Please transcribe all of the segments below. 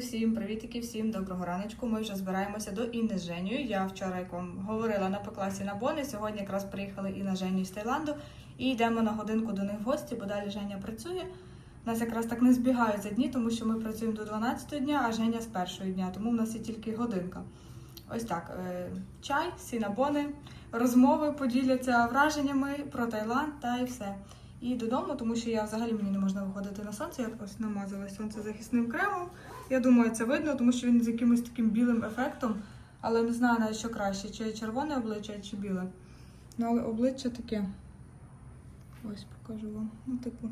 Всім привітики, всім доброго раночку. Ми вже збираємося до Інни з Женєю. Я вчора, як вам говорила, напеклася на бони. Сьогодні якраз приїхали Інна з Женєю з Таїланду і йдемо на годинку до них в гості, бо далі Женя працює. У нас якраз так не збігаються дні, тому що ми працюємо до 12 дня, а Женя з першої дня, тому в нас є тільки годинка. Ось так: е, чай, сінабони, розмови поділяться враженнями про Таїланд та і все. І додому, тому що я взагалі мені не можна виходити на сонце. Я ось намазалась сонцезахисним кремом. Я думаю, це видно, тому що він з якимось таким білим ефектом, але не знаю навіть що краще, чи червоне обличчя, чи біле. Ну, але обличчя таке. Ось покажу вам. Ну, типу,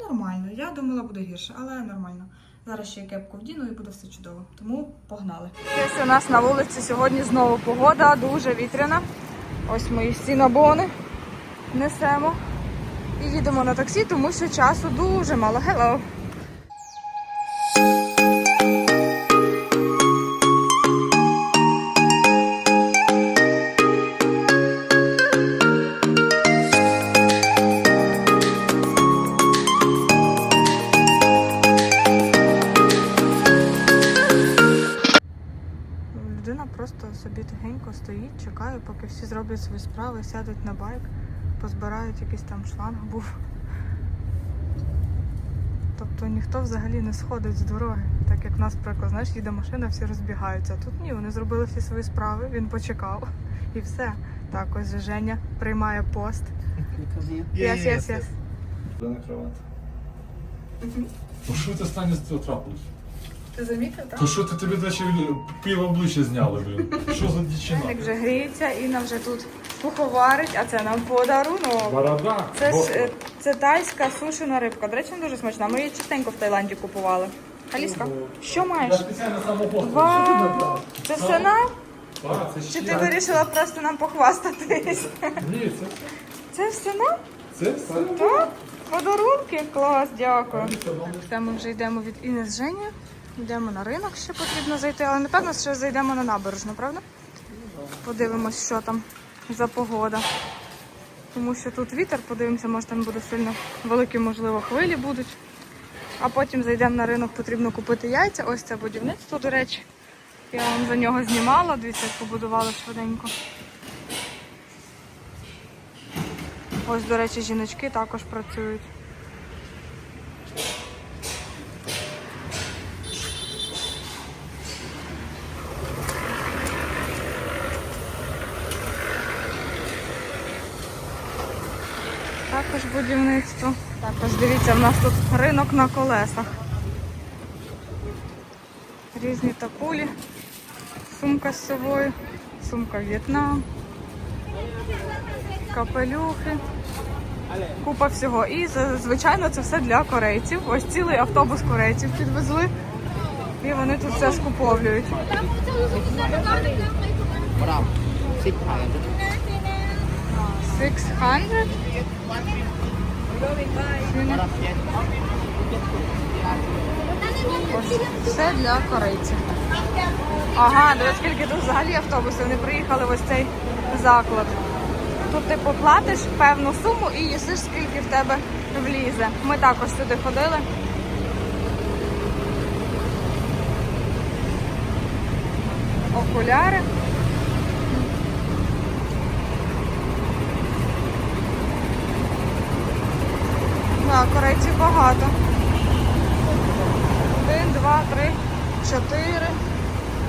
нормально. Я думала, буде гірше, але нормально. Зараз ще й кепку вдіну і буде все чудово. Тому погнали. Ось у нас на вулиці сьогодні знову погода, дуже вітряна. Ось мої всі набони несемо. І їдемо на таксі, тому що часу дуже мало. Hello! Зроблять свої справи, сядуть на байк, позбирають якийсь там шланг був. Тобто ніхто взагалі не сходить з дороги. Так як в нас, приклад, знаєш, їде машина, всі розбігаються. А Тут ні, вони зробили всі свої справи, він почекав і все. Так, ось Женя приймає пост. Yes, yes, yes. що ти стані з цього трапилось? Ти замітив, так? То що ти тобі наче пів обличчя зняли, блін? Що за дівчина? Як вже гріється, Інна вже тут пуховарить, а це нам подарунок. Борода. Це, ж, е, це тайська сушена рибка. До речі, вона дуже смачна. Ми її частенько в Таїланді купували. Аліска, що Я маєш? спеціально. Вау! Це все нам? Так, це Чи ще. ти вирішила просто нам похвастатись? Ні, це, Це все нам? це все. Так? Подарунки? Клас, дякую. Це. Все, ми вже йдемо від Іни з Жені. Йдемо на ринок, ще потрібно зайти, але напевно ще зайдемо на набережну, правда? Подивимось, що там за погода. Тому що тут вітер, подивимося, може там буде сильно великі, можливо, хвилі будуть. А потім зайдемо на ринок, потрібно купити яйця. Ось це будівництво, до речі. Я вам за нього знімала, дивіться, як побудували швиденько. Ось, до речі, жіночки також працюють. Також будівництво. Також дивіться, в нас тут ринок на колесах. Різні такулі. Сумка з собою, сумка В'єтнам, капелюхи, купа всього. І звичайно це все для корейців. Ось цілий автобус корейців підвезли. І вони тут все скуповлюють. Six hundred. Все для корейців. Ага, дивись, скільки тут взагалі автобусів. Вони приїхали в ось цей заклад. Тут ти поплатиш певну суму і їсиш, скільки в тебе влізе. Ми також сюди ходили. Окуляри. Так, корейців багато. Один, два, три, чотири,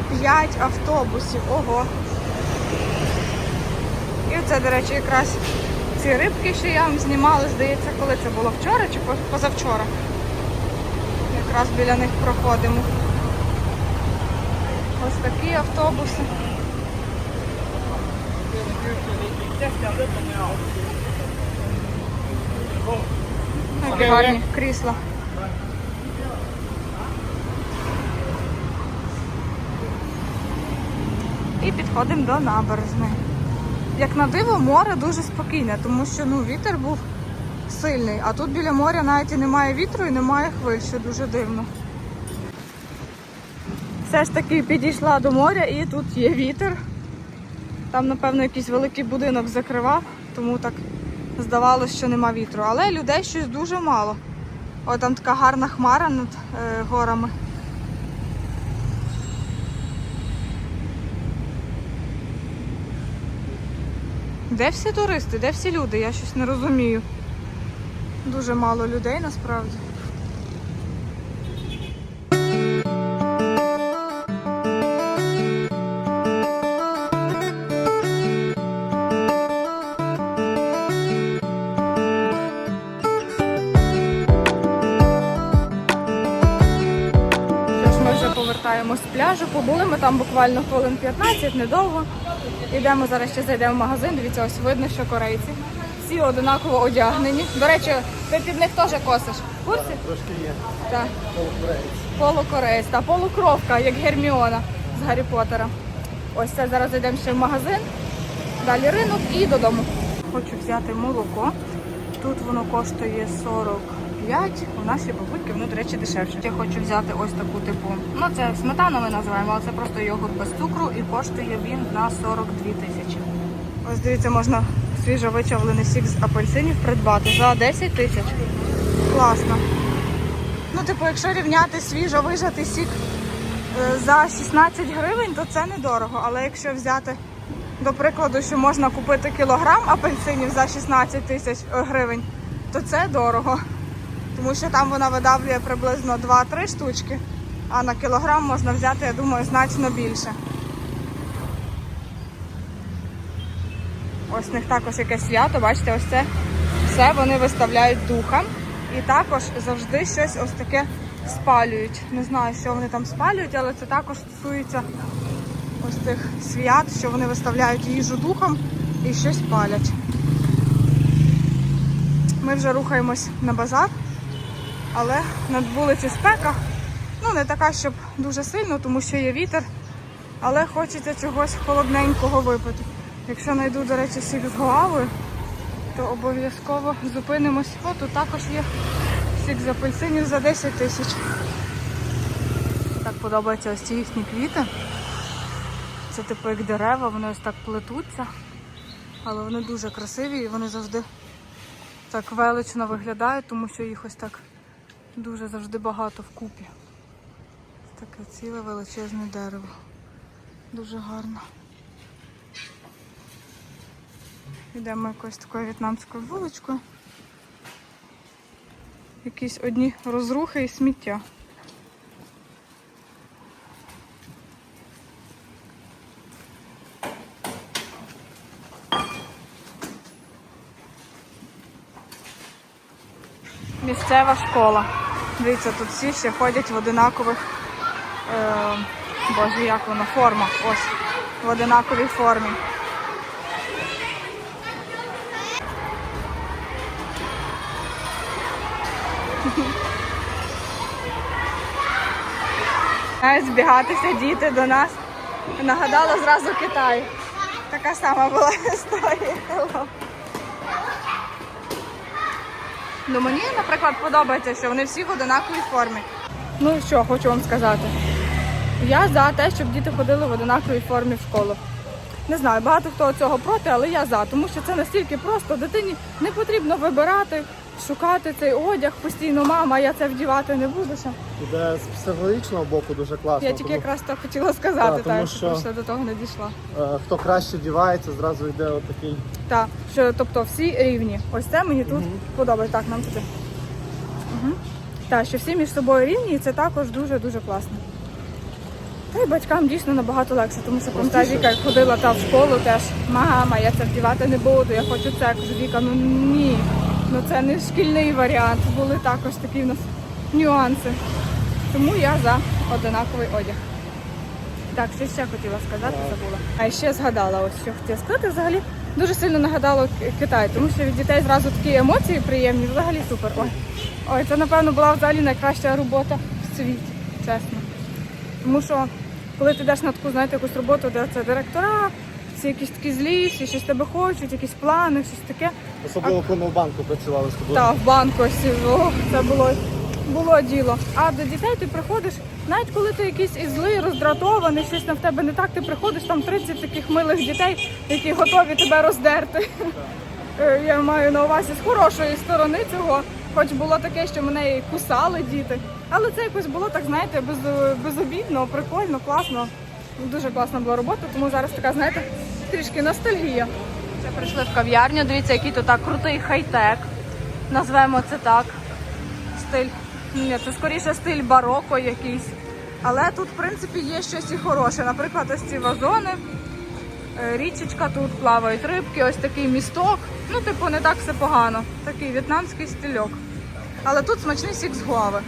п'ять автобусів. Ого. І це, до речі, якраз ці рибки, що я вам знімала, здається, коли це було вчора чи позавчора. Якраз біля них проходимо. Ось такі автобуси. Які гарні крісла. І підходимо до набережної. Як на диво, море дуже спокійне, тому що ну, вітер був сильний, а тут біля моря навіть і немає вітру і немає хвиль, що дуже дивно. Все ж таки підійшла до моря і тут є вітер. Там, напевно, якийсь великий будинок закривав, тому так здавалося, що нема вітру. Але людей щось дуже мало. О, там така гарна хмара над е, горами. Де всі туристи? Де всі люди? Я щось не розумію. Дуже мало людей насправді. Пляжу. Побули ми там буквально хвилин 15, недовго. Йдемо зараз ще зайдемо в магазин. Дивіться, ось видно, що корейці. Всі одинаково одягнені. До речі, ти під них теж косиш. В курсі? Трошки є. Так. Полукореєць та полукровка, як Герміона з Гаррі Поттера. Ось це зараз йдемо ще в магазин, далі ринок і додому. Хочу взяти молоко. Тут воно коштує 45, у нашій бабульки воно, до речі, дешевше. Я хочу взяти ось таку типу. Ну це сметану ми називаємо, але це просто йогурт без цукру і коштує він на 42 тисячі. Ось дивіться, можна свіжо вичавлений сік з апельсинів придбати за 10 тисяч. Класно. Ну, типу, якщо рівняти свіжо вижатий сік е, за 16 гривень, то це недорого. Але якщо взяти, до прикладу, що можна купити кілограм апельсинів за 16 тисяч гривень, то це дорого. Тому що там вона видавлює приблизно 2-3 штучки, а на кілограм можна взяти, я думаю, значно більше. Ось в них також якесь свято, бачите, ось це все вони виставляють духам. І також завжди щось ось таке спалюють. Не знаю, що вони там спалюють, але це також стосується ось тих свят, що вони виставляють їжу духом і щось палять. Ми вже рухаємось на базар, але на вулиці спека. Ну, не така, щоб дуже сильно, тому що є вітер, але хочеться чогось холодненького випити. Якщо знайду, до речі, сік з гуавою, то обов'язково зупинимось. О, тут також є сік з апельсинів за 10 тисяч. Так подобаються ось ці їхні квіти. Це типу як дерева, вони ось так плетуться, але вони дуже красиві і вони завжди так велично виглядають, тому що їх ось так дуже завжди багато вкупі. Таке ціле величезне дерево. Дуже гарно. Йдемо якось такою в'єтнамською вуличкою. Якісь одні розрухи і сміття. Місцева школа. Дивіться, тут всі ще ходять в одинакових, е, боже, як воно, формах. Ось, в одинаковій формі. Мають збігатися діти до нас. Нагадала зразу Китай. Така сама була історія. Ну мені, наприклад, подобається, що вони всі в одинаковій формі. Ну що, хочу вам сказати. Я за те, щоб діти ходили в одинаковій формі в школу. Не знаю, багато хто цього проти, але я за, тому що це настільки просто. Дитині не потрібно вибирати, шукати цей одяг постійно. Мама, я це вдівати не буду. ще». Іде з психологічного боку дуже класно. Я тільки тому, якраз так хотіла сказати, Так, тому так, що- що до того не дійшла. е, хто краще вдівається, зразу йде отакий. Так, що тобто всі рівні. Ось це мені тут подобається. Так, нам туди. Угу. Так, що всі між собою рівні, і це також дуже-дуже класно. Та й батькам дійсно набагато легше, тому що пам'ятаю, Віка як ходила та в школу теж. Мама, я це вдівати не буду, я хочу це. Кажу, Віка, ну ні. Ну це не шкільний варіант. Були також такі в нас нюанси. Тому я за одинаковий одяг. Так, що ще хотіла сказати, забула. А ще згадала, ось що хотіла сказати. Взагалі дуже сильно нагадало Китай, тому що від дітей зразу такі емоції приємні, взагалі супер. Ой, ой, це напевно була взагалі найкраща робота в світі, чесно. Тому що коли ти йдеш на таку, знаєте, якусь роботу, де це директора, всі якісь такі злі, всі щось тебе хочуть, якісь плани, щось таке. Особливо, коли ми в банку працювали з тобою. Та в банку ось, це було, було діло. А до дітей ти приходиш, навіть коли ти якийсь і злий, роздратований, щось на в тебе не так, ти приходиш, там 30 таких милих дітей, які готові тебе роздерти. Е, Я маю на увазі з хорошої сторони цього. Хоч було таке, що мене і кусали діти. Але це якось було так, знаєте, без, безобідно, прикольно, класно. Дуже класна була робота, тому зараз така, знаєте, трішки ностальгія Вже прийшли в кав'ярню. Дивіться, який тут так крутий хай-тек. Назвемо це так. Стиль. Ні, це скоріше стиль бароко якийсь. Але тут, в принципі, є щось і хороше. Наприклад, ось ці вазони. Е, Річечка тут плавають рибки, ось такий місток. Ну, типу, не так все погано. Такий в'єтнамський стильок. Але тут смачний сік з гуави.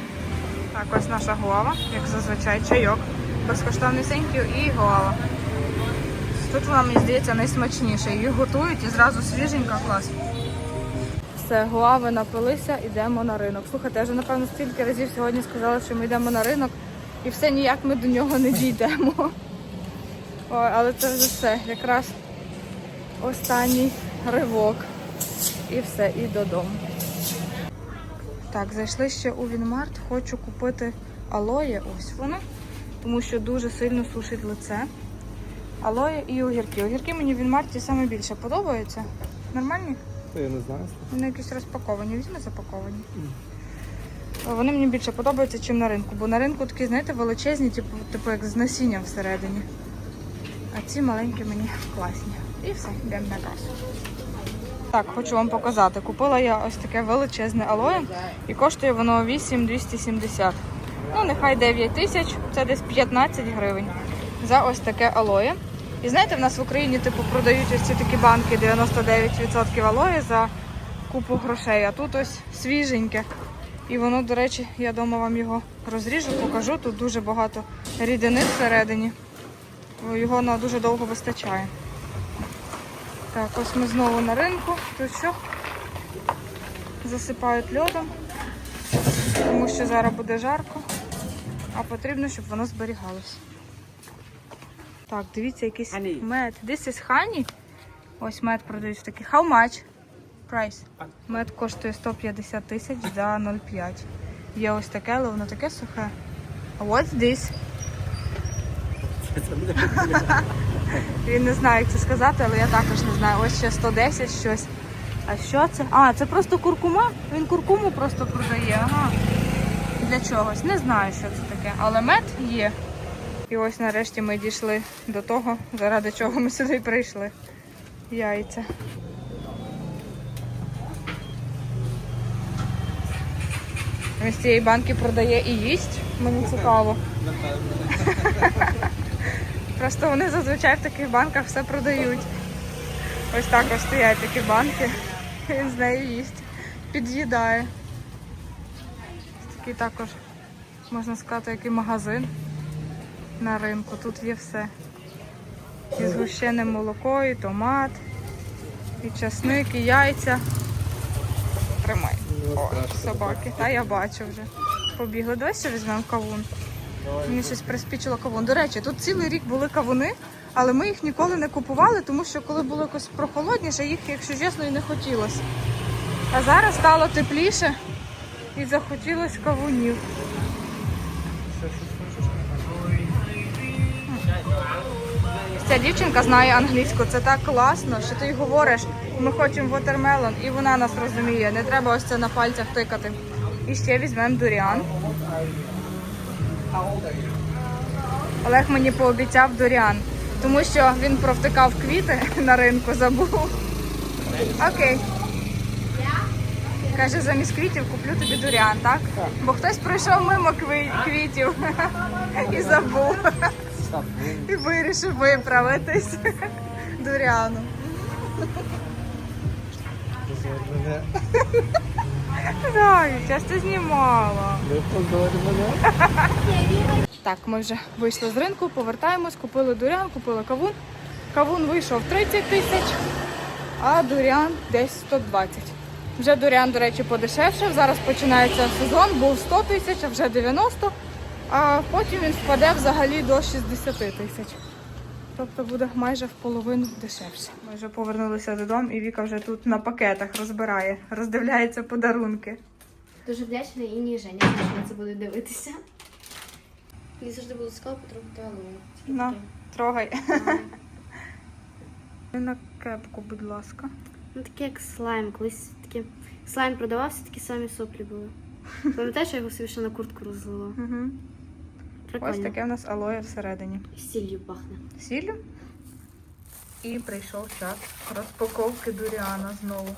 Так, ось наша гуава, як зазвичай, чайок. Безкоштовний сеньків і гуава. Тут мені здається, найсмачніша. Її готують і зразу свіженька, клас. Все, гуави напилися, йдемо на ринок. Слухайте, я вже напевно стільки разів сьогодні сказала, що ми йдемо на ринок, і все ніяк ми до нього не дійдемо. Ой, але це вже все. Якраз останній ривок. І все, і додому. Так, зайшли ще у Вінмарт. Хочу купити алоє. Ось воно. Тому що дуже сильно сушить лице. Алоє і огірки. Огірки мені в Вінмарті саме більше подобаються. Нормальні? Я не знаю. Вони якісь розпаковані, візьми запаковані. Вони мені більше подобаються, ніж на ринку. Бо на ринку такі, знаєте, величезні, типу, типу як з насінням всередині. А ці маленькі мені класні. І все, йдемо на касу. Так, хочу вам показати. Купила я ось таке величезне алоє і коштує воно 8,270. Ну, нехай 9 тисяч, це десь 15 гривень за ось таке алоє. І знаєте, в нас в Україні типу продають ось ці такі банки 99% алої за купу грошей. А тут ось свіженьке. І воно, до речі, я вдома вам його розріжу, покажу. Тут дуже багато рідини всередині. Його на дуже довго вистачає. Так, ось ми знову на ринку. Тут що? Засипають льодом, тому що зараз буде жарко, а потрібно, щоб воно зберігалося. Так, дивіться, якийсь Honey. мед. This is honey. Ось мед продають в такий. How much? Price. Мед коштує 150 тисяч за 0,5. Є ось таке, але воно таке сухе. А what's this? Він не знає, як це сказати, але я також не знаю. Ось ще 110 щось. А що це? А, це просто куркума. Він куркуму просто продає. Ага. Для чогось. Не знаю, що це таке. Але мед є. І ось нарешті ми дійшли до того, заради чого ми сюди прийшли. Яйця. Він з цієї банки продає і їсть. Мені цікаво. Просто вони зазвичай в таких банках все продають. Ось так ось стоять такі банки. Він з нею їсть. Під'їдає. Такий також, можна сказати, який магазин на ринку. Тут є все. І згущене молоко, і томат, і часник, і яйця. Тримай. О, собаки. Та я бачу вже. Побігли. Давай ще візьмемо кавун. Мені щось приспічило кавун. До речі, тут цілий рік були кавуни, але ми їх ніколи не купували, тому що коли було якось прохолодніше, їх, якщо чесно, і не хотілося. А зараз стало тепліше і захотілося кавунів. Ця дівчинка знає англійську, це так класно, що ти їй говориш, ми хочемо вотермелон, і вона нас розуміє. Не треба ось це на пальцях тикати. І ще візьмемо дуріан. Олег мені пообіцяв дуріан, тому що він провтикав квіти на ринку, забув. Окей. Каже, замість квітів куплю тобі дуріан, так? Бо хтось пройшов мимо квітів і забув. І вирішив виправитись дуріану. Мене я ж знімала. Так, ми вже вийшли з ринку, повертаємось, купили дурян, купили кавун. Кавун вийшов 30 тисяч, а дурян десь 120. Вже дурян, до речі, подешевшав. Зараз починається сезон, був 100 тисяч, а вже 90, а потім він впаде взагалі до 60 тисяч. Тобто буде майже в половину дешевше. Ми вже повернулися додому, і Віка вже тут на пакетах розбирає, роздивляється подарунки. Дуже вдячна і ні Женя, що на це буде дивитися. Я завжди буду сказала потрохи алоє. На, трогай. На кепку, будь ласка. Ну таке як слайм. Колись таке слайм продавався, такі самі соплі були. Пам'ятаєш, я його собі ще на куртку розлила? Угу. Прикольно. Ось таке в нас алоє всередині. Сіллю пахне. Сіллю? І прийшов час розпаковки Дуріана знову.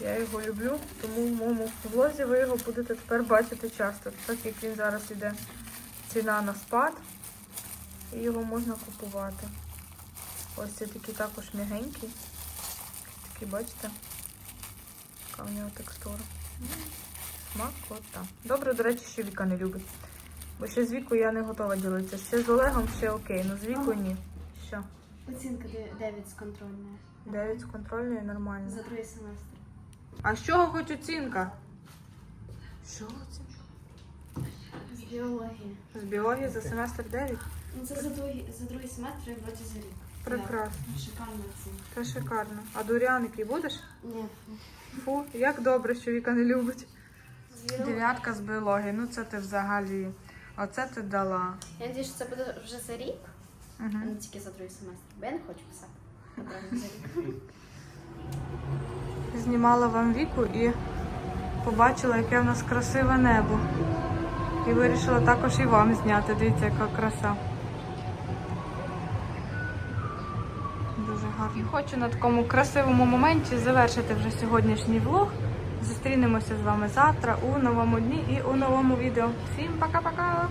Я його люблю, тому в моєму влозі ви його будете тепер бачити часто, так як він зараз іде ціна на спад, і його можна купувати. Ось це такі також м'ягенькі. Такі, бачите? Яка у нього текстура. Смакота. Добре, до речі, що Віка не любить. Бо ще з Вікою я не готова ділитися. Ще з Олегом ще окей, але з Вікою ні. Що? Оцінка 9 з контрольної. 9 з контрольної нормально. За другий семестр. А з чого хоч оцінка? Що оцінка? З біології. З біології за семестр 9? Ну це за другий, за другий семестр і вроді за рік. Прекрасно. Да, Шикарна оцінка. Це шикарно. А який будеш? Ні. Фу, як добре, що Віка не любить. Дев'ятка з біології, ну це ти взагалі. Оце ти дала. Я надію, що це буде вже за рік, а Угу. не тільки за другий семестр. Бо я не хочу писати. Направду за рік. Знімала вам віку і побачила, яке в нас красиве небо. І вирішила також і вам зняти. Дивіться, яка краса. Дуже гарно. І хочу на такому красивому моменті завершити вже сьогоднішній влог. Зустрінемося з вами завтра у новому дні і у новому відео. Всім пока-пока!